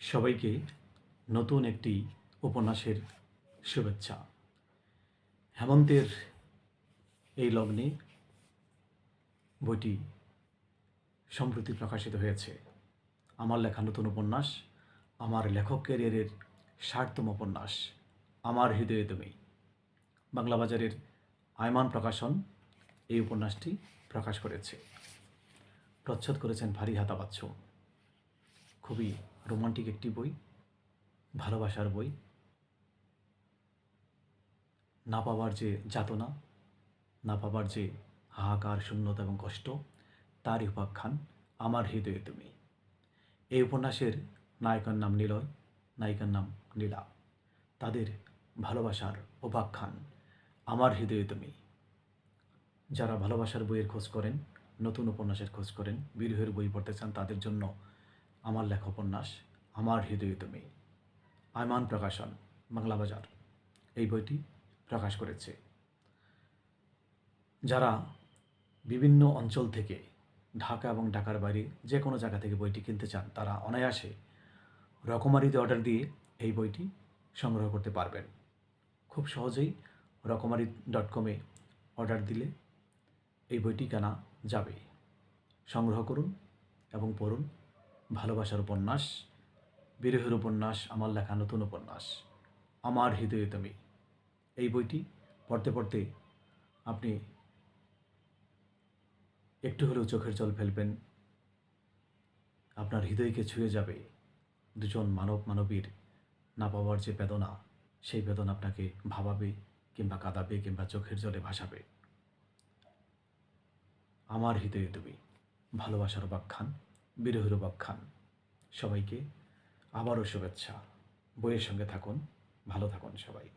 সবাইকে নতুন একটি উপন্যাসের শুভেচ্ছা। হেমন্তের এই লগ্নে বইটি সম্প্রতি প্রকাশিত হয়েছে। আমার লেখা নতুন উপন্যাস, আমার লেখক ক্যারিয়ারের ষাটতম উপন্যাস, আমার হৃদয়ে তুমি বাংলা বাজারের আয়মান প্রকাশন এই উপন্যাসটি প্রকাশ করেছে। প্রচ্ছদ করেছেন ভারী হাতা বাচ্চু খুবই রোমান্টিক একটি বই, ভালোবাসার বই। না পাওয়ার যে যাতনা, না পাওয়ার যে হাহাকার, শূন্যতা এবং কষ্ট, তারই উপাখ্যান আমার হৃদয়ে তুমি। এই উপন্যাসের নায়কের নাম নিলয়, নায়িকার নাম নীলা। তাদের ভালোবাসার উপাখ্যান আমার হৃদয়ে তুমি। যারা ভালোবাসার বইয়ের খোঁজ করেন, নতুন উপন্যাসের খোঁজ করেন, বিরহের বই পড়তে চান, তাদের জন্য আমার লেখা উপন্যাস আমার হৃদয়ে তুমি। আয়মান প্রকাশন, বাংলা বাজার। এই বইটি প্রকাশ করেছে। যারা বিভিন্ন অঞ্চল থেকে ঢাকা এবং ঢাকার বাইরে যে কোনো জায়গা থেকে বইটি কিনতে চান, তারা অনায়াসে রকমারিতে অর্ডার দিয়ে এই বইটি সংগ্রহ করতে পারবেন। খুব সহজেই রকমারি ডট কমে অর্ডার দিলে এই বইটি কেনা যাবে। সংগ্রহ করুন এবং পড়ুন ভালোবাসার উপন্যাস, বিরহের উপন্যাস, আমার লেখা নতুন উপন্যাস, আমার হৃদয়ে তুমি। এই বইটি পড়তে পড়তে আপনি একটু হলেও চোখের জল ফেলবেন। আপনার হৃদয়কে ছুঁয়ে যাবে দুজন মানব মানবীর না পাওয়ার যে বেদনা, সেই বেদনা আপনাকে ভাবাবে কিংবা কাঁদাবে কিংবা চোখের জলে ভাসাবে। আমার হৃদয়ে তুমি ভালোবাসার উপাখ্যান বিরহের উপাখ্যান সবাইকে আবারও শুভেচ্ছা। বইয়ের সঙ্গে থাকুন ভালো থাকুন সবাই।